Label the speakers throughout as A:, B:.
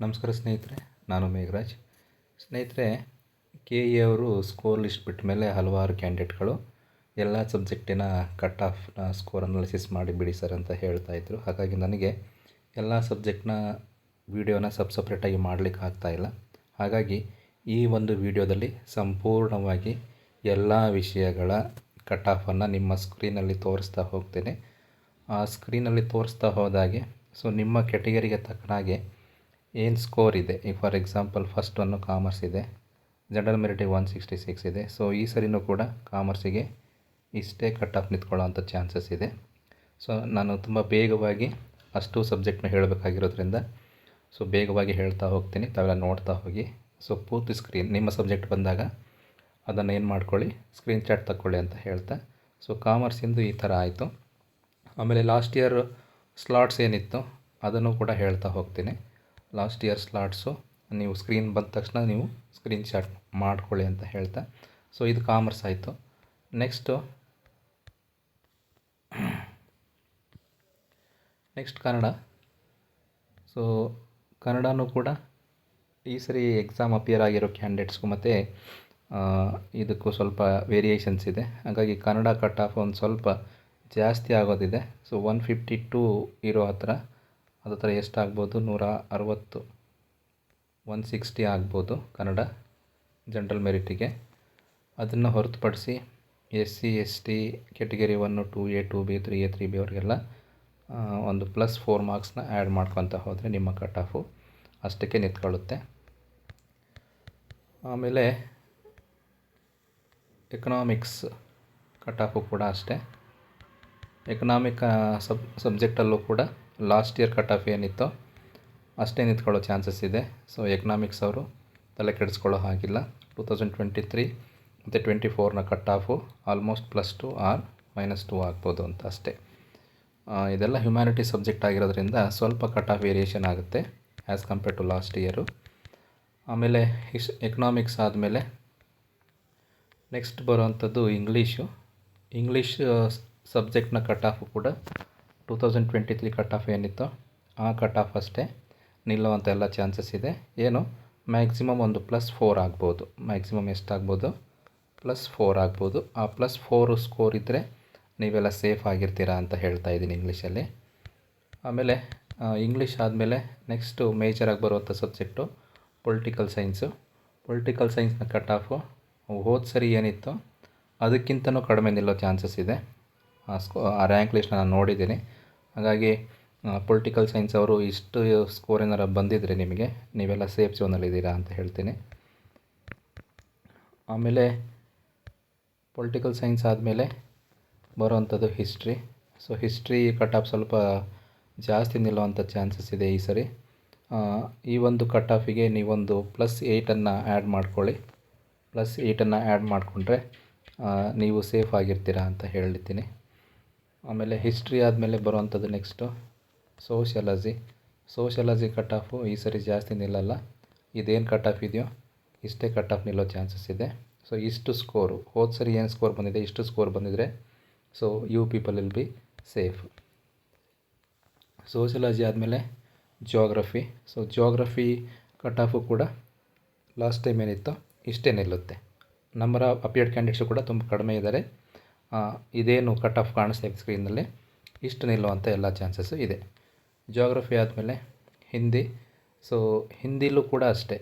A: ನಮಸ್ಕಾರ ಸ್ನೇಹಿತರೆ, ನಾನು ಮೇಘರಾಜ್. ಸ್ನೇಹಿತರೆ ಕೆ ಇ ಅವರು ಸ್ಕೋರ್ ಲಿಸ್ಟ್ ಬಿಟ್ಟ ಮೇಲೆ ಹಲವಾರು ಕ್ಯಾಂಡಿಡೇಟ್ಗಳು ಎಲ್ಲ ಸಬ್ಜೆಕ್ಟಿನ ಕಟ್ ಆಫ್ನ ಸ್ಕೋರ್ ಅನಾಲಿಸಿಸ್ ಮಾಡಿ ಬಿಡಿ ಸರ್ ಅಂತ ಹೇಳ್ತಾ ಇದ್ದರು ಹಾಗಾಗಿ ನನಗೆ ಎಲ್ಲ ಸಬ್ಜೆಕ್ಟ್ನ ವೀಡಿಯೋನ ಸಬ್ ಸಪ್ರೇಟಾಗಿ ಮಾಡಲಿಕ್ಕೆ ಆಗ್ತಾಯಿಲ್ಲ ಹಾಗಾಗಿ ಈ ಒಂದು ವಿಡಿಯೋದಲ್ಲಿ ಸಂಪೂರ್ಣವಾಗಿ ಎಲ್ಲ ವಿಷಯಗಳ ಕಟ್ ಆಫನ್ನು ನಿಮ್ಮ ಸ್ಕ್ರೀನಲ್ಲಿ ತೋರಿಸ್ತಾ ಹೋಗ್ತೇನೆ. ಆ ಸ್ಕ್ರೀನಲ್ಲಿ ತೋರಿಸ್ತಾ ಹೋದಾಗೆ ಸೊ ನಿಮ್ಮ ಕೆಟಗರಿಗೆ ತಕ್ಕನಾಗೆ ಏನು ಸ್ಕೋರ್ ಇದೆ? ಈಗ for example first one commerce ಇದೆ ಜನರಲ್ ಮೆರಿಟಿಗೆ ಒನ್ ಸಿಕ್ಸ್ಟಿ ಸಿಕ್ಸ್ ಇದೆ. ಸೊ ಈ ಸರಿನೂ ಕೂಡ ಕಾಮರ್ಸಿಗೆ ಇಷ್ಟೇ ಕಟ್ ಆಫ್ ನಿಂತ್ಕೊಳ್ಳೋವಂಥ ಚಾನ್ಸಸ್ ಇದೆ. ಸೊ ನಾನು ತುಂಬ ಬೇಗವಾಗಿ ಅಷ್ಟು ಸಬ್ಜೆಕ್ಟ್ನ ಹೇಳಬೇಕಾಗಿರೋದ್ರಿಂದ ಸೊ ಬೇಗವಾಗಿ ಹೇಳ್ತಾ ಹೋಗ್ತೀನಿ. ತಾವೆಲ್ಲ ನೋಡ್ತಾ ಹೋಗಿ. ಸೊ ಪೂರ್ತಿ ಸ್ಕ್ರೀನ್ ನಿಮ್ಮ ಸಬ್ಜೆಕ್ಟ್ ಬಂದಾಗ ಅದನ್ನು ಏನು ಮಾಡ್ಕೊಳ್ಳಿ? ಸ್ಕ್ರೀನ್ ಚಾಟ್ ತಗೊಳ್ಳಿ ಅಂತ ಹೇಳ್ತಾ. ಸೊ ಕಾಮರ್ಸಿಂದು ಈ ಥರ ಆಯಿತು. ಆಮೇಲೆ ಲಾಸ್ಟ್ ಇಯರ್ ಸ್ಲಾಟ್ಸ್ ಏನಿತ್ತು, ಅದನ್ನು ಕೂಡ ಹೇಳ್ತಾ ಹೋಗ್ತೀನಿ. ಲಾಸ್ಟ್ ಇಯರ್ ಸ್ಲಾಟ್ಸು ನೀವು ಸ್ಕ್ರೀನ್ ಬಂದ ತಕ್ಷಣ ನೀವು ಸ್ಕ್ರೀನ್ ಶಾಟ್ ಮಾಡ್ಕೊಳ್ಳಿ ಅಂತ ಹೇಳ್ತಾ. ಸೊ ಇದು ಕಾಮರ್ಸ್ ಆಯಿತು. Next next Kannada. ಸೊ ಕನ್ನಡನೂ ಕೂಡ ಈ ಸರಿ ಎಕ್ಸಾಮ್ ಅಪಿಯರ್ ಆಗಿರೋ ಕ್ಯಾಂಡಿಡೇಟ್ಸ್ಗೂ ಮತ್ತು ಇದಕ್ಕೂ ಸ್ವಲ್ಪ ವೇರಿಯೇಷನ್ಸ್ ಇದೆ. ಹಾಗಾಗಿ ಕನ್ನಡ ಕಟ್ ಆಫ್ ಒಂದು ಸ್ವಲ್ಪ ಜಾಸ್ತಿ ಆಗೋದಿದೆ. ಸೊ ಒನ್ ಫಿಫ್ಟಿ ಟೂ ಇರೋ ಹತ್ರ ಅದು ಥರ ಎಷ್ಟಾಗ್ಬೋದು ನೂರ ಅರವತ್ತು ಒನ್ ಸಿಕ್ಸ್ಟಿ ಆಗ್ಬೋದು ಕನ್ನಡ ಜನ್ರಲ್ ಮೆರಿಟಿಗೆ. ಅದನ್ನು ಹೊರತುಪಡಿಸಿ S C, S T category one two, A, two B, three A, three B ಅವ್ರಿಗೆಲ್ಲ ಒಂದು ಪ್ಲಸ್ ಫೋರ್ ಮಾರ್ಕ್ಸ್ನ ಆ್ಯಡ್ ಮಾಡ್ಕೊತ ಹೋದರೆ ನಿಮ್ಮ ಕಟ್ ಆಫು ಅಷ್ಟಕ್ಕೆ ನಿಂತ್ಕೊಳ್ಳುತ್ತೆ. ಆಮೇಲೆ ಎಕನಾಮಿಕ್ಸ್ ಕಟ್ ಆಫು ಕೂಡ ಅಷ್ಟೇ. ಎಕನಾಮಿಕ್ ಸಬ್, ಸಬ್ಜೆಕ್ಟಲ್ಲೂ ಕೂಡ ಲಾಸ್ಟ್ ಇಯರ್ ಕಟ್ ಆಫ್ ಏನಿತ್ತೋ, ಅಷ್ಟೇ ನಿಂತ್ಕೊಳ್ಳೋ ಚಾನ್ಸಸ್ ಇದೆ. ಸೊ ಎಕನಾಮಿಕ್ಸ್ ಅವರು ತಲೆ ಕೆಡಿಸ್ಕೊಳ್ಳೋ ಹಾಗಿಲ್ಲ. ಟೂ ತೌಸಂಡ್ ಟ್ವೆಂಟಿ ತ್ರೀ ಮತ್ತು twenty ಫೋರ್ನ cut off almost plus two or minus two ಆಗ್ಬೋದು ಅಂತ ಅಷ್ಟೇ. ಇದೆಲ್ಲ ಹ್ಯುಮ್ಯಾನಿಟಿ ಸಬ್ಜೆಕ್ಟ್ ಆಗಿರೋದ್ರಿಂದ ಸ್ವಲ್ಪ ಕಟ್ ಆಫ್ ವೇರಿಯೇಷನ್ ಆಗುತ್ತೆ as compare to last year ಆಮೇಲೆ ಹಿಸ್ ಎಕನಾಮಿಕ್ಸ್ ಆದಮೇಲೆ ನೆಕ್ಸ್ಟ್ ಬರೋವಂಥದ್ದು ಇಂಗ್ಲೀಷು ಇಂಗ್ಲೀಷ್ ಸಬ್ಜೆಕ್ಟ್ನ ಕಟ್ ಆಫು ಕೂಡ two thousand twenty three cut off ಏನಿತ್ತು ಆ ಕಟ್ ಆಫ್ ಅಷ್ಟೇ ನಿಲ್ಲುವಂಥ ಎಲ್ಲ ಚಾನ್ಸಸ್ ಇದೆ. ಏನು? ಮ್ಯಾಕ್ಸಿಮಮ್ ಒಂದು ಪ್ಲಸ್ ಫೋರ್ ಆಗ್ಬೋದು. ಮ್ಯಾಕ್ಸಿಮಮ್ ಎಷ್ಟಾಗ್ಬೋದು? ಪ್ಲಸ್ ಫೋರ್ ಆಗ್ಬೋದು. ಆ ಪ್ಲಸ್ ಫೋರು ಸ್ಕೋರ್ ಇದ್ದರೆ ನೀವೆಲ್ಲ ಸೇಫ್ ಆಗಿರ್ತೀರಾ ಅಂತ ಹೇಳ್ತಾ ಇದ್ದೀನಿ ಇಂಗ್ಲೀಷಲ್ಲಿ. ಆಮೇಲೆ ಇಂಗ್ಲೀಷ್ ಆದಮೇಲೆ ನೆಕ್ಸ್ಟು ಮೇಜರಾಗಿ ಬರುವಂಥ ಸಬ್ಜೆಕ್ಟು ಪೊಲಿಟಿಕಲ್ ಸೈನ್ಸು ಪೊಲಿಟಿಕಲ್ ಸೈನ್ಸ್ನ ಕಟ್ ಆಫು ಹೋದ ಸರಿ ಏನಿತ್ತು ಅದಕ್ಕಿಂತನೂ ಕಡಿಮೆ ನಿಲ್ಲೋ ಚಾನ್ಸಸ್ ಇದೆ. ಸ್ಕೋ ಆ ರ್ಯಾಂಕ್ ಲಿಸ್ಟ್ನ ನಾನು ನೋಡಿದ್ದೀನಿ. ಹಾಗಾಗಿ ಪೊಲಿಟಿಕಲ್ ಸೈನ್ಸ್ ಅವರು ಇಷ್ಟು ಸ್ಕೋರ್ ಏನಾರು ಬಂದಿದ್ದರೆ ನಿಮಗೆ, ನೀವೆಲ್ಲ ಸೇಫ್ ಝೋನಲ್ಲಿದ್ದೀರಾ ಅಂತ ಹೇಳ್ತೀನಿ. ಆಮೇಲೆ ಪೊಲಿಟಿಕಲ್ ಸೈನ್ಸ್ ಆದಮೇಲೆ ಬರುವಂಥದ್ದು history so history cut off ಸ್ವಲ್ಪ ಜಾಸ್ತಿ ನಿಲ್ಲುವಂಥ ಚಾನ್ಸಸ್ ಇದೆ ಈ ಸರಿ. ಈ ಒಂದು ಕಟ್ ಆಫಿಗೆ ನೀವೊಂದು ಪ್ಲಸ್ ಏಯ್ಟನ್ನು ಆ್ಯಡ್ ಮಾಡ್ಕೊಳ್ಳಿ. ಪ್ಲಸ್ ಏಯ್ಟನ್ನು ಆ್ಯಡ್ ಮಾಡಿಕೊಂಡ್ರೆ ನೀವು ಸೇಫ್ ಆಗಿರ್ತೀರಾ ಅಂತ ಹೇಳ್ತೀನಿ. ಆಮೇಲೆ ಹಿಸ್ಟ್ರಿ ಆದಮೇಲೆ ಬರುವಂಥದ್ದು next sociology sociology cut off ಈ ಸರಿ ಜಾಸ್ತಿ ನಿಲ್ಲಲ್ಲ. ಇದೇನು ಕಟ್ ಆಫ್ ಇದೆಯೋ ಇಷ್ಟೇ ಕಟ್ ಆಫ್ ನಿಲ್ಲೋ ಚಾನ್ಸಸ್ ಇದೆ. ಸೊ ಇಷ್ಟು ಸ್ಕೋರು ಹೋದ ಸರಿ ಏನು ಸ್ಕೋರ್ ಬಂದಿದೆ, ಇಷ್ಟು ಸ್ಕೋರ್ ಬಂದಿದ್ರೆ so you people will be safe sociology ಆದಮೇಲೆ geography so geography cut off ಕೂಡ ಲಾಸ್ಟ್ ಟೈಮ್ ಏನಿತ್ತು, ಇಷ್ಟೇ ನಿಲ್ಲುತ್ತೆ. ನಂಬರ್ ಆಫ್ ಅಪಿಯರ್ಡ್ ಕ್ಯಾಂಡಿಡೇಟ್ಸು ಕೂಡ ತುಂಬ ಕಡಿಮೆ ಇದ್ದಾರೆ. ಇದೇನು ಕಟ್ ಆಫ್ ಕಾಣಿಸ್ತಾ ಸ್ಕ್ರೀನಲ್ಲಿ ಇಷ್ಟು ನಿಲ್ಲುವಂಥ ಎಲ್ಲ ಚಾನ್ಸಸ್ಸು ಇದೆ. ಜೋಗ್ರಫಿ ಆದಮೇಲೆ ಹಿಂದಿ. ಸೊ ಹಿಂದಿಲೂ ಕೂಡ ಅಷ್ಟೇ.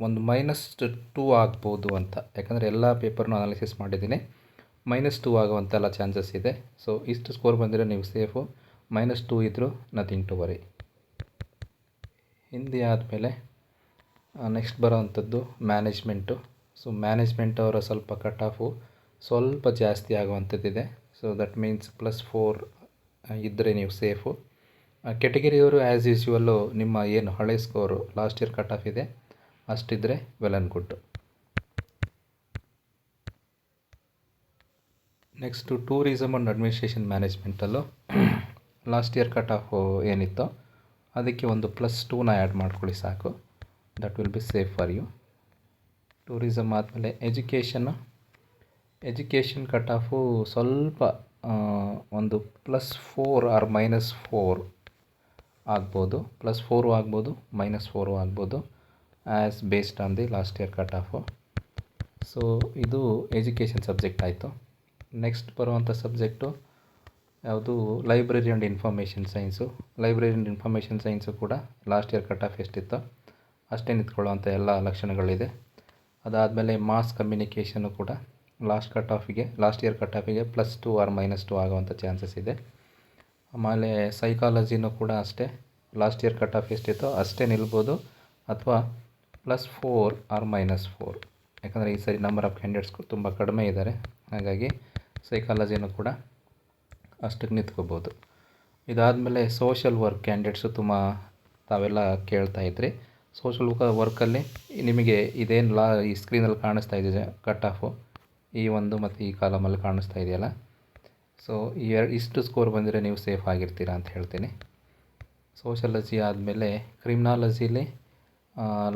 A: ಒಂದು ಮೈನಸ್ ಟೂ ಆಗ್ಬೋದು ಅಂತ. ಯಾಕಂದರೆ ಎಲ್ಲ ಪೇಪರ್ನೂ ಅನಾಲಿಸಿಸ್ ಮಾಡಿದ್ದೀನಿ. ಮೈನಸ್ ಟೂ ಆಗುವಂಥ ಎಲ್ಲ ಚಾನ್ಸಸ್ ಇದೆ. ಸೊ ಇಷ್ಟು ಸ್ಕೋರ್ ಬಂದರೆ ನೀವು ಸೇಫು ಮೈನಸ್ ಟೂ ಇದ್ದರೂ ನಥಿಂಗ್ ಟು ವರಿ ಹಿಂದಿ ಆದಮೇಲೆ ನೆಕ್ಸ್ಟ್ ಬರೋವಂಥದ್ದು ಮ್ಯಾನೇಜ್ಮೆಂಟು ಸೊ ಮ್ಯಾನೇಜ್ಮೆಂಟ್ ಅವರ ಸ್ವಲ್ಪ ಕಟ್ ಆಫು ಸ್ವಲ್ಪ ಜಾಸ್ತಿ ಆಗುವಂಥದ್ದಿದೆ. So that means plus four ಇದ್ದರೆ ನೀವು ಸೇಫು ಕೆಟಗರಿಯವರು ಆ್ಯಸ್ ಯೂಶ್ವಲ್ಲು ನಿಮ್ಮ ಏನು ಹಳೆ score last year cut off ಇದೆ. ಅಷ್ಟಿದ್ದರೆ well and good next tourism and administration ಮ್ಯಾನೇಜ್ಮೆಂಟಲ್ಲೂ last year cut off ಏನಿತ್ತು, ಅದಕ್ಕೆ ಒಂದು ಪ್ಲಸ್ ಟೂನ ಆ್ಯಡ್ ಮಾಡ್ಕೊಳ್ಳಿ ಸಾಕು. That will be safe for you tourism ಆದಮೇಲೆ ಎಜುಕೇಷನ್ನು ಎಜುಕೇಷನ್ ಕಟ್ ಆಫು ಸ್ವಲ್ಪ ಒಂದು plus four or minus four ಆಗ್ಬೋದು. ಪ್ಲಸ್ ಫೋರು ಆಗ್ಬೋದು ಮೈನಸ್ ಫೋರು ಆಗ್ಬೋದು as based on the last year cut off so ಇದು ಎಜುಕೇಷನ್ ಸಬ್ಜೆಕ್ಟ್ ಆಯಿತು. Next ಬರುವಂಥ subject ಯಾವುದು? Library and information science library and information science ಕೂಡ ಲಾಸ್ಟ್ ಇಯರ್ ಕಟ್ ಆಫ್ ಎಷ್ಟಿತ್ತು? ಅಷ್ಟೇ ನಿಂತ್ಕೊಳ್ಳುವಂಥ ಎಲ್ಲ ಲಕ್ಷಣಗಳಿದೆ. ಅದಾದಮೇಲೆ ಮಾಸ್ ಕಮ್ಯುನಿಕೇಷನು ಕೂಡ ಲಾಸ್ಟ್ ಕಟ್ ಆಫಿಗೆ last year cut ಆಫಿಗೆ plus two or minus two ಆಗುವಂಥ ಚಾನ್ಸಸ್ ಇದೆ. ಆಮೇಲೆ ಸೈಕಾಲಜಿನೂ ಕೂಡ ಅಷ್ಟೇ. ಲಾಸ್ಟ್ ಇಯರ್ ಕಟ್ ಆಫ್ ಎಷ್ಟಿತ್ತೋ ಅಷ್ಟೇ ನಿಲ್ಬೋದು. ಅಥವಾ plus four or minus four ಯಾಕಂದರೆ ಈ ಸರಿ ನಂಬರ್ ಆಫ್ ಕ್ಯಾಂಡಿಡೇಟ್ಸ್ಗಳು ತುಂಬ ಕಡಿಮೆ ಇದ್ದಾರೆ ಹಾಗಾಗಿ ಸೈಕಾಲಜಿನೂ ಕೂಡ ಅಷ್ಟಕ್ಕೆ ನಿಂತ್ಕೋಬೋದು. ಇದಾದಮೇಲೆ ಸೋಷಲ್ ವರ್ಕ್ ಕ್ಯಾಂಡಿಡೇಟ್ಸು ತುಂಬ ತಾವೆಲ್ಲ ಕೇಳ್ತಾ ಇದ್ರಿ. ಸೋಷಲ್ ವರ್ಕಲ್ಲಿ ನಿಮಗೆ ಇದೇನು ಲಾ ಈ ಸ್ಕ್ರೀನಲ್ಲಿ ಕಾಣಿಸ್ತಾ ಇದೆ ಕಟ್ ಆಫು ಈ ಒಂದು ಮತ್ತು ಈ ಕಾಲಮಲ್ಲಿ ಕಾಣಿಸ್ತಾ ಇದೆಯಲ್ಲ? ಸೊ ಈ ಎರಡು ಇಷ್ಟು ಸ್ಕೋರ್ ಬಂದರೆ ನೀವು ಸೇಫ್ ಆಗಿರ್ತೀರಾ ಅಂತ ಹೇಳ್ತೀನಿ. ಸೋಷಲಜಿ ಆದಮೇಲೆ ಕ್ರಿಮಿನಾಲಜಿಲಿ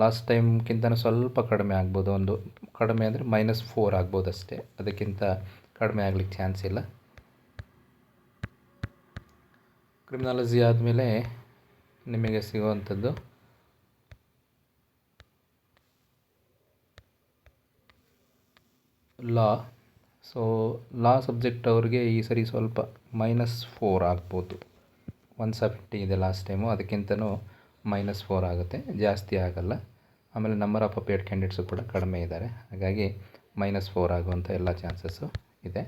A: ಲಾಸ್ಟ್ ಟೈಮ್ಗಿಂತ ಸ್ವಲ್ಪ ಕಡಿಮೆ ಆಗ್ಬೋದು. ಒಂದು ಕಡಿಮೆ ಅಂದರೆ ಮೈನಸ್ ಫೋರ್ ಆಗ್ಬೋದು ಅಷ್ಟೇ ಅದಕ್ಕಿಂತ ಕಡಿಮೆ ಆಗಲಿಕ್ಕೆ ಚಾನ್ಸ್ ಇಲ್ಲ. ಕ್ರಿಮಿನಾಲಜಿ ಆದಮೇಲೆ ನಿಮಗೆ ಸಿಗುವಂಥದ್ದು ಲಾ. ಸೊ ಲಾ ಸಬ್ಜೆಕ್ಟ್ ಅವ್ರಿಗೆ ಈ ಸರಿ ಸ್ವಲ್ಪ ಮೈನಸ್ ಫೋರ್ ಆಗ್ಬೋದು. ಒನ್ ಸೆವೆಂಟಿ ಇದೆ ಲಾಸ್ಟ್ ಟೈಮು ಅದಕ್ಕಿಂತನೂ ಮೈನಸ್ ಫೋರ್ ಆಗುತ್ತೆ. ಜಾಸ್ತಿ ಆಗಲ್ಲ. ಆಮೇಲೆ ನಂಬರ್ ಆಫ್ ಅಪೇಡ್ ಕ್ಯಾಂಡಿಡೇಟ್ಸು ಕೂಡ ಕಡಿಮೆ ಇದ್ದಾರೆ ಹಾಗಾಗಿ ಮೈನಸ್ ಫೋರ್ ಆಗುವಂಥ ಎಲ್ಲ ಚಾನ್ಸಸ್ಸು ಇದೆ.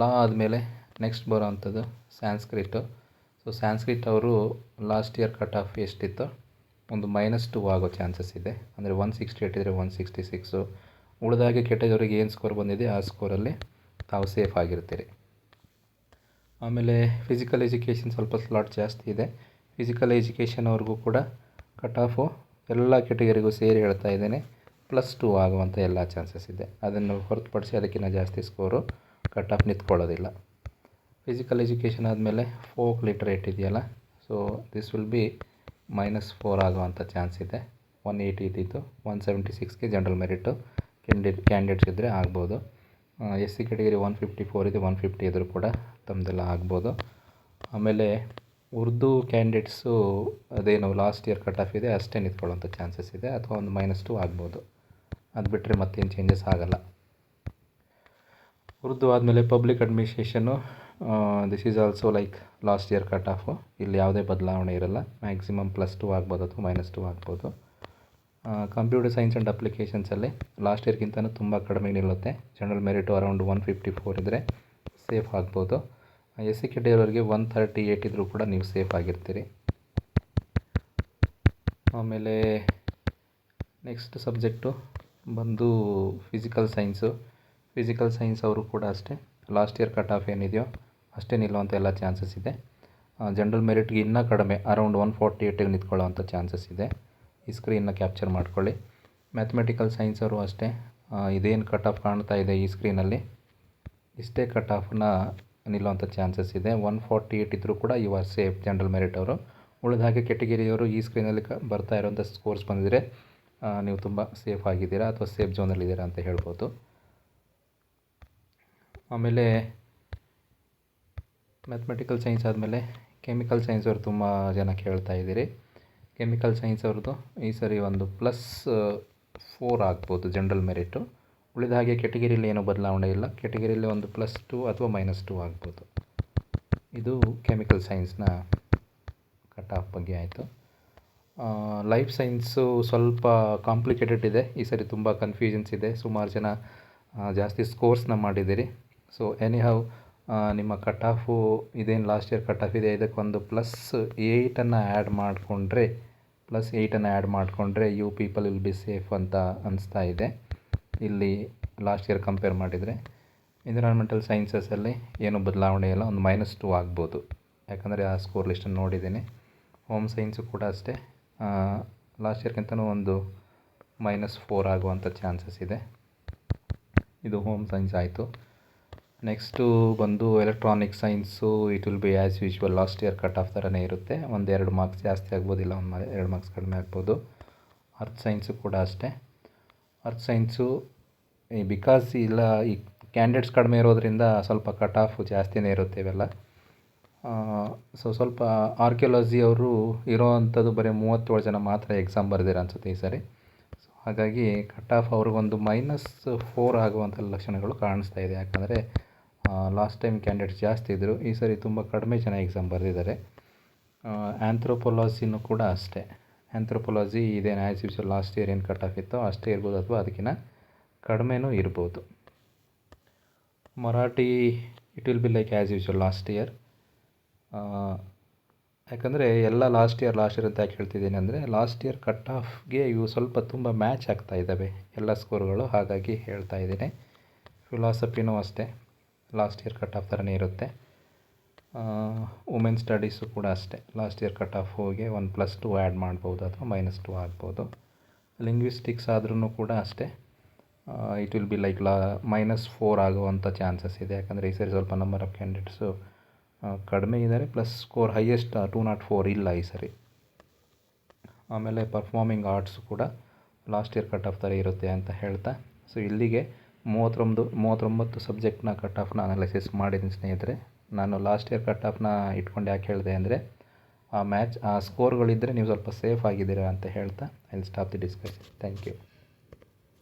A: ಲಾ ಆದಮೇಲೆ ನೆಕ್ಸ್ಟ್ ಬರೋವಂಥದ್ದು ಸ್ಯಾನ್ಸ್ಕ್ರಿಟು ಸೊ ಸ್ಯಾನ್ಸ್ಕ್ರಿಟ್ ಅವರು ಲಾಸ್ಟ್ ಇಯರ್ ಕಟ್ ಆಫ್ ಎಷ್ಟಿತ್ತು, ಒಂದು ಮೈನಸ್ ಟು ಆಗೋ ಚಾನ್ಸಸ್ ಇದೆ. ಅಂದರೆ ಒನ್ ಸಿಕ್ಸ್ಟಿ ಏಟ್ ಇದ್ದರೆ ಒನ್ ಸಿಕ್ಸ್ಟಿ ಸಿಕ್ಸು ಉಳಿದಾಗೆ ಕೆಟಗರಿಗೆ ಏನು ಸ್ಕೋರ್ ಬಂದಿದೆ, ಆ ಸ್ಕೋರಲ್ಲಿ ತಾವು ಸೇಫ್ ಆಗಿರ್ತೀರಿ ಆಮೇಲೆ ಫಿಸಿಕಲ್ ಎಜುಕೇಷನ್ ಸ್ವಲ್ಪ ಸ್ಲಾಟ್ ಜಾಸ್ತಿ ಇದೆ. ಫಿಸಿಕಲ್ ಎಜುಕೇಷನ್ ಅವ್ರಿಗೂ ಕೂಡ ಕಟ್ ಆಫು ಎಲ್ಲ ಕೆಟಗರಿಗೂ ಸೇರಿ ಹೇಳ್ತಾ ಇದ್ದೇನೆ. ಪ್ಲಸ್ ಟೂ ಆಗುವಂಥ ಎಲ್ಲ ಚಾನ್ಸಸ್ ಇದೆ. ಅದನ್ನು ಹೊರತುಪಡಿಸಿ ಅದಕ್ಕಿಂತ ಜಾಸ್ತಿ ಸ್ಕೋರು ಕಟ್ ಆಫ್ ನಿಂತ್ಕೊಳ್ಳೋದಿಲ್ಲ. ಫಿಸಿಕಲ್ ಎಜುಕೇಷನ್ ಆದಮೇಲೆ ಫೋಕ್ ಲಿಟ್ರೇಟ್ ಇದೆಯಲ್ಲ so this will be minus four ಆಗುವಂಥ ಚಾನ್ಸ್ ಇದೆ. ಒನ್ ಏಯ್ಟಿ ಇದ್ದಿದ್ದು ಒನ್ ಸೆವೆಂಟಿ ಸಿಕ್ಸ್ಗೆ ಜನರಲ್ ಮೆರಿಟು ಕ್ಯಾಂಡಿ ಕ್ಯಾಂಡಿಡೇಟ್ಸ್ ಇದ್ದರೆ ಆಗ್ಬೋದು. S C category one fifty four ಇದೆ ಒನ್ ಫಿಫ್ಟಿ ಇದ್ದರೂ ಕೂಡ ತಮ್ಮದೆಲ್ಲ ಆಗ್ಬೋದು. ಆಮೇಲೆ ಉರ್ದು ಕ್ಯಾಂಡಿಡೇಟ್ಸು ಅದೇನು ಲಾಸ್ಟ್ ಇಯರ್ ಕಟ್ ಆಫ್ ಇದೆ, ಅಷ್ಟೇ ನಿಂತ್ಕೊಳ್ಳೋಂಥ ಚಾನ್ಸಸ್ ಇದೆ, ಅಥವಾ ಒಂದು ಮೈನಸ್ ಟು ಆಗ್ಬೋದು. ಅದು ಬಿಟ್ಟರೆ ಮತ್ತೇನು ಚೇಂಜಸ್ ಆಗೋಲ್ಲ. ಉರ್ದು ಆದಮೇಲೆ public administration this is also like last year cut off ಇಲ್ಲಿ ಯಾವುದೇ ಬದಲಾವಣೆ ಇರಲ್ಲ. ಮ್ಯಾಕ್ಸಿಮಮ್ ಪ್ಲಸ್ ಟು ಆಗ್ಬೋದು ಅಥವಾ ಮೈನಸ್ ಟು ಆಗ್ಬೋದು. ಕಂಪ್ಯೂಟರ್ ಸೈನ್ಸ್ ಆ್ಯಂಡ್ ಅಪ್ಲಿಕೇಶನ್ಸಲ್ಲಿ ಲಾಸ್ಟ್ ಇಯರ್ಗಿಂತಲೂ ತುಂಬ ಕಡಿಮೆ ನಿಲ್ಲುತ್ತೆ. General merit around one fifty four ಇದ್ದರೆ ಸೇಫ್ ಆಗ್ಬೋದು. ಎಸ್ ಸಿ ಕೆಟಗರಿಯವರಿಗೆ ಒನ್ ಥರ್ಟಿ ಏಯ್ಟ್ ಇದ್ದರೂ ಕೂಡ ನೀವು ಸೇಫ್ ಆಗಿರ್ತೀರಿ. ಆಮೇಲೆ ನೆಕ್ಸ್ಟ್ ಸಬ್ಜೆಕ್ಟು ಬಂದು ಫಿಸಿಕಲ್ ಸೈನ್ಸು ಫಿಸಿಕಲ್ ಸೈನ್ಸ್ ಅವರು ಕೂಡ ಅಷ್ಟೇ. ಲಾಸ್ಟ್ ಇಯರ್ ಕಟ್ ಆಫ್ ಏನಿದೆಯೋ ಅಷ್ಟೇ ನಿಲ್ಲುವಂಥ ಎಲ್ಲ ಚಾನ್ಸಸ್ ಇದೆ. ಜನರಲ್ ಮೆರಿಟ್ಗೆ ಇನ್ನೂ ಕಡಿಮೆ ಅರೌಂಡ್ ಒನ್ ಫಾರ್ಟಿ ಏಯ್ಟಿಗೆ ನಿಂತ್ಕೊಳ್ಳೋವಂಥ ಚಾನ್ಸಸ್ ಇದೆ. ಈ ಸ್ಕ್ರೀನ್ನ ಕ್ಯಾಪ್ಚರ್ ಮಾಡ್ಕೊಳ್ಳಿ. ಮ್ಯಾಥಮೆಟಿಕಲ್ ಸೈನ್ಸ್ ಅವರು ಅಷ್ಟೇ. ಇದೇನು ಕಟ್ ಆಫ್ ಕಾಣ್ತಾ ಇದೆ ಈ ಸ್ಕ್ರೀನಲ್ಲಿ ಇಷ್ಟೇ ಕಟ್ ಆಫ್ನ ನಿಲ್ಲುವಂಥ ಚಾನ್ಸಸ್ ಇದೆ. ಒನ್ ಫಾರ್ಟಿ ಏಯ್ಟ್ ಇದ್ದರೂ ಕೂಡ you are safe general merit ಅವರು. ಉಳಿದ ಹಾಗೆ ಕೆಟಗಿರಿಯವರು ಈ ಸ್ಕ್ರೀನಲ್ಲಿ ಕ, ಬರ್ತಾ ಇರೋಂಥ ಸ್ಕೋರ್ಸ್ ಬಂದಿದ್ದರೆ ನೀವು ತುಂಬ ಸೇಫ್ ಆಗಿದ್ದೀರಾ ಅಥವಾ ಸೇಫ್ ಝೋನಲ್ಲಿದ್ದೀರಾ ಅಂತ ಹೇಳ್ಬೋದು. ಆಮೇಲೆ ಮ್ಯಾಥಮೆಟಿಕಲ್ ಸೈನ್ಸ್ ಆದಮೇಲೆ ಕೆಮಿಕಲ್ ಸೈನ್ಸ್ ಅವರು ತುಂಬ ಜನ ಕೇಳ್ತಾ ಇದ್ದೀರಿ. ಕೆಮಿಕಲ್ ಸೈನ್ಸ್ ಅವ್ರದ್ದು ಈ ಸರಿ ಒಂದು ಪ್ಲಸ್ ಫೋರ್ ಆಗ್ಬೋದು ಜನರಲ್ ಮೆರಿಟು ಉಳಿದ ಹಾಗೆ ಕೆಟಗರಿಯಲ್ಲಿ ಏನೂ ಬದಲಾವಣೆ ಇಲ್ಲ. ಕೆಟಗಿರಿಯಲ್ಲಿ ಒಂದು ಪ್ಲಸ್ ಟು ಅಥವಾ ಮೈನಸ್ ಟು ಆಗ್ಬೋದು. ಇದು ಕೆಮಿಕಲ್ ಸೈನ್ಸ್ನ ಕಟ್ ಆಫ್ ಬಗ್ಗೆ ಆಯಿತು. ಲೈಫ್ ಸೈನ್ಸು ಸ್ವಲ್ಪ ಕಾಂಪ್ಲಿಕೇಟೆಡ್ ಇದೆ. ಈ ಸರಿ ತುಂಬ ಕನ್ಫ್ಯೂಷನ್ಸ್ ಇದೆ. ಸುಮಾರು ಜನ ಜಾಸ್ತಿ ಸ್ಕೋರ್ಸ್ನ ಮಾಡಿದ್ದೀರಿ. ಸೊ ಎನಿ ಹೌ ನಿಮ್ಮ ಕಟ್ ಆಫು ಇದೇನು ಲಾಸ್ಟ್ ಇಯರ್ ಕಟ್ ಆಫ್ ಇದೆ. ಇದಕ್ಕೊಂದು ಪ್ಲಸ್ ಏಯ್ಟನ್ನು ಆ್ಯಡ್ ಮಾಡಿಕೊಂಡ್ರೆ ಪ್ಲಸ್ ಏಯ್ಟನ್ನು ಆ್ಯಡ್ ಮಾಡಿಕೊಂಡ್ರೆ you people will be safe ಅಂತ ಅನಿಸ್ತಾ ಇದೆ. ಇಲ್ಲಿ ಲಾಸ್ಟ್ ಇಯರ್ ಕಂಪೇರ್ ಮಾಡಿದರೆ ಎನ್ವಿರಾನ್ಮೆಂಟಲ್ ಸೈನ್ಸಸಲ್ಲಿ ಏನೂ ಬದಲಾವಣೆ ಇಲ್ಲ, ಒಂದು ಮೈನಸ್ ಟು ಆಗ್ಬೋದು. ಯಾಕಂದರೆ ಆ ಸ್ಕೋರ್ ಲಿಸ್ಟನ್ನು ನೋಡಿದ್ದೀನಿ. ಹೋಮ್ ಸೈನ್ಸು ಕೂಡ ಅಷ್ಟೇ. ಲಾಸ್ಟ್ ಇಯರ್ಗಿಂತನೂ ಒಂದು ಮೈನಸ್ ಫೋರ್ ಆಗುವಂಥ ಚಾನ್ಸಸ್ ಇದೆ. ಇದು ಹೋಮ್ ಸೈನ್ಸ್ ಆಯಿತು. ನೆಕ್ಸ್ಟು ಬಂದು electronic science it will be as usual last year cut off ಥರನೇ ಇರುತ್ತೆ. ಒಂದು ಎರಡು ಮಾರ್ಕ್ಸ್ ಜಾಸ್ತಿ ಆಗ್ಬೋದಿಲ್ಲ ಒಂದು ಎರಡು ಮಾರ್ಕ್ಸ್ ಕಡಿಮೆ ಆಗ್ಬೋದು. ಅರ್ತ್ ಸೈನ್ಸು ಕೂಡ ಅಷ್ಟೇ. ಅರ್ತ್ ಸೈನ್ಸು ಈ ಬಿಕಾಸ್ ಇಲ್ಲ, ಈ ಕ್ಯಾಂಡಿಡೇಟ್ಸ್ ಕಡಿಮೆ ಇರೋದ್ರಿಂದ ಸ್ವಲ್ಪ ಕಟ್ ಆಫ್ ಜಾಸ್ತಿನೇ ಇರುತ್ತೆ ಇವೆಲ್ಲ. ಸೊ ಸ್ವಲ್ಪ ಆರ್ಕಿಯಾಲಜಿ ಅವರು ಇರೋವಂಥದ್ದು ಬರೀ ಮೂವತ್ತೇಳು ಜನ ಮಾತ್ರ ಎಕ್ಸಾಮ್ ಬರೆದಿರ ಅನ್ಸುತ್ತೆ ಈ ಸರಿ. ಸೊ ಹಾಗಾಗಿ ಕಟ್ ಆಫ್ ಅವ್ರಿಗೊಂದು ಮೈನಸ್ ಫೋರ್ ಆಗುವಂಥ ಲಕ್ಷಣಗಳು ಕಾಣಿಸ್ತಾ ಇದೆ. ಯಾಕಂದರೆ ಲಾಸ್ಟ್ ಟೈಮ್ ಕ್ಯಾಂಡಿಡೇಟ್ಸ್ ಜಾಸ್ತಿ ಇದ್ದರು ಈ ಸರಿ ತುಂಬ ಕಡಿಮೆ ಜನ ಎಕ್ಸಾಮ್ ಬರೆದಿದ್ದಾರೆ. ಆ್ಯಂಥ್ರೋಪೊಲಾಜಿನೂ ಕೂಡ ಅಷ್ಟೇ. ಆ್ಯಂಥ್ರೋಪೊಲಾಜಿ ಇದೇನು ಆ್ಯಸ್ ಯೂಶುವಲ್ ಲಾಸ್ಟ್ ಇಯರ್ ಏನು ಕಟ್ ಆಫ್ ಇತ್ತೋ ಅಷ್ಟೇ ಇರ್ಬೋದು ಅಥವಾ ಅದಕ್ಕಿಂತ ಕಡಿಮೆನೂ ಇರ್ಬೋದು. Marathi it will be like as usual last year ಯಾಕಂದರೆ ಎಲ್ಲ ಲಾಸ್ಟ್ ಇಯರ್ ಲಾಸ್ಟ್ ಇಯರ್ ಅಂತ ಯಾಕೆ ಹೇಳ್ತಿದ್ದೀನಿ ಅಂದರೆ ಲಾಸ್ಟ್ ಇಯರ್ ಕಟ್ ಆಫ್ಗೆ ಇವು ಸ್ವಲ್ಪ ತುಂಬ ಮ್ಯಾಚ್ ಆಗ್ತಾ ಇದ್ದಾವೆ. ಎಲ್ಲ ಸ್ಕೋರ್ಗಳು ಹಾಗಾಗಿ ಹೇಳ್ತಾ ಇದ್ದೀನಿ. ಫಿಲಾಸಫಿನೂ ಅಷ್ಟೇ. ಲಾಸ್ಟ್ ಇಯರ್ ಕಟ್ ಆಫ್ ಥರನೇ ಇರುತ್ತೆ ವುಮೆನ್ ಸ್ಟಡೀಸು ಕೂಡ ಅಷ್ಟೇ. ಲಾಸ್ಟ್ ಇಯರ್ ಕಟ್ ಆಫ್ ಹೋಗಿ ಒನ್ ಪ್ಲಸ್ ಟು ಆ್ಯಡ್ ಮಾಡ್ಬೋದು ಅಥವಾ ಮೈನಸ್ ಟು ಆಗ್ಬೋದು. ಲಿಂಗ್ವಿಸ್ಟಿಕ್ಸ್ ಆದ್ರೂ ಕೂಡ ಅಷ್ಟೇ. It will be like law minus four ಆಗುವಂಥ ಚಾನ್ಸಸ್ ಇದೆ. ಯಾಕಂದರೆ ಈ ಸರಿ ಸ್ವಲ್ಪ ನಂಬರ್ ಆಫ್ ಕ್ಯಾಂಡಿಡೇಟ್ಸು ಕಡಿಮೆ ಇದ್ದಾರೆ plus score highest two not four ಇಲ್ಲ ಈ ಸರಿ. ಆಮೇಲೆ ಪರ್ಫಾರ್ಮಿಂಗ್ ಆರ್ಟ್ಸ್ ಕೂಡ ಲಾಸ್ಟ್ ಇಯರ್ ಕಟ್ ಆಫ್ ಥರ ಇರುತ್ತೆ ಅಂತ ಹೇಳ್ತಾ. ಸೊ ಇಲ್ಲಿಗೆ ಮೂವತ್ತೊಂದು, ಮೂವತ್ತೊಂಬತ್ತು ಸಬ್ಜೆಕ್ಟ್ನ ಕಟ್ ಆಫ್ನ ಅನಾಲಿಸಿಸ್ ಮಾಡಿದ್ದೀನಿ ಸ್ನೇಹಿತರೆ. ನಾನು ಲಾಸ್ಟ್ ಇಯರ್ ಕಟ್ ಆಫ್ನ ಇಟ್ಕೊಂಡು ಯಾಕೆ ಹೇಳಿದೆ ಅಂದರೆ, ಆ ಮ್ಯಾಚ್ ಆ ಸ್ಕೋರ್ಗಳಿದ್ದರೆ ನೀವು ಸ್ವಲ್ಪ ಸೇಫ್ ಆಗಿದ್ದೀರಾ ಅಂತ ಹೇಳ್ತಾ I stop the discuss thank you